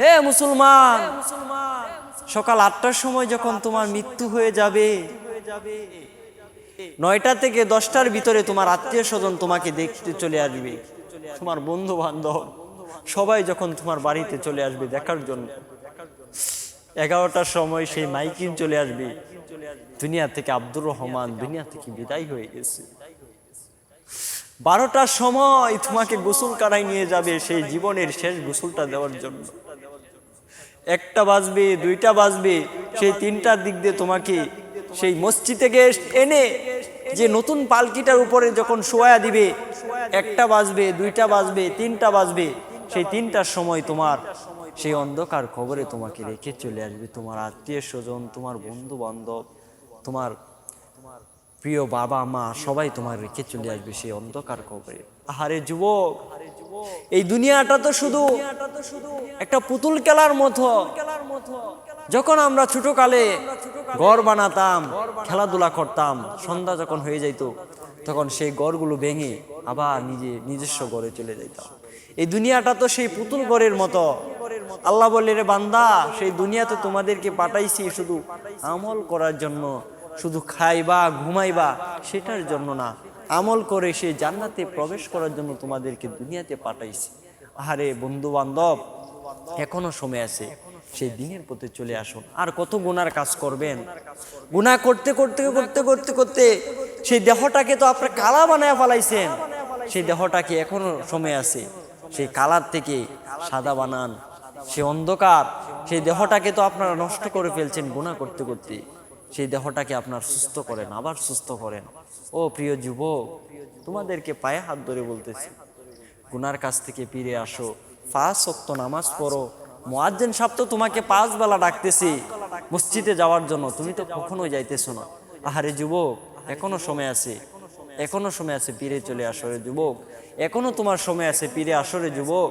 হে মুসলমান, সকাল আটটার সময় যখন তোমার মৃত্যু হয়ে যাবে, নয়টা থেকে দশটার ভিতরে তোমার আত্মীয় স্বজন তোমাকে দেখতে চলে আসবে, তোমার বন্ধু বান্ধব সবাই যখন তোমার বাড়িতে চলে আসবে দেখার জন্য। এগারোটার সময় সেই মাইকিন চলে আসবে, দুনিয়া থেকে আব্দুর রহমান দুনিয়া থেকে বিদায় হয়ে গেছে। বারোটার সময় তোমাকে গোসল কারাই নিয়ে যাবে সেই জীবনের শেষ গোসলটা দেওয়ার জন্য। একটা বাজবে, দুইটা বাজবে, সেই তিনটার দিক দিয়ে তোমাকে সেই মসজিদ থেকে এনে যে নতুন পালকিটার উপরে যখন শোয়া দিবে, একটা বাজবে, দুইটা বাজবে, তিনটা বাজবে, সেই তিনটার সময় তোমার সেই অন্ধকার খবরে তোমাকে রেখে চলে আসবে তোমার আত্মীয় স্বজন, তোমার বন্ধু বান্ধব তোমার প্রিয় বাবা মা সবাই তোমার রেখে চলে আসবে সেই অন্ধকার খবরে। আহারে যুবক এই দুনিয়াটা তো শুধু একটা পুতুল খেলার মতো। যখন আমরা ছোট কালে ঘর বানাতাম, খেলাধুলা করতাম, সন্ধ্যা যখন হয়ে যাইত, তখন সেই ঘরগুলো ভেঙে আবার নিজে নিজস্ব ঘরে চলে যাইতাম। এই দুনিয়াটা তো সেই পুতুল ঘরের মতো। আল্লাহ বললে, রে বান্দা, সেই দুনিয়াতে তোমাদেরকে পাঠাইছি শুধু আমল করার জন্য, শুধু খাইবা, ঘুমাইবা, সেটার জন্য না। আমল করে সে জান্নাতে প্রবেশ করার জন্য তোমাদেরকে দুনিয়াতে পাঠাইছি। আহারে বন্ধু বান্ধব এখনও সময় আছে, সেই দিনের পথে চলে আসুন। আর কত গুনার কাজ করবেন? গুনাহ করতে করতে করতে করতে করতে সেই দেহটাকে তো আপনার কালা বানায় ফেলাইছেন। সেই দেহটাকে এখনও সময় আছে? সেই কালার থেকে সাদা বানান। সে অন্ধকার, সেই দেহটাকে তো আপনারা নষ্ট করে ফেলছেন গুনাহ করতে করতে। সেই দেহটাকে আপনার সুস্থ করেন, আবার সুস্থ করেন। ও প্রিয় যুবক, তোমাদেরকে পায়ে হাত ধরে বলতেছি, গুনার কাছ থেকে ফিরে আসো। পাঁচ শক্ত নামাজ পড়ো। মোয়াজ্জেন সাহেব তো তোমাকে পাঁচ বেলা ডাকতেছি মসজিদে যাওয়ার জন্য। তুমি তো কখনোই যাইতেছো না। আহারে যুবক, এখনও সময় আছে। এখনও সময় আছে পীরে চলে আসরে যুবক। এখনও তোমার সময় আছে পীরে আসরে যুবক।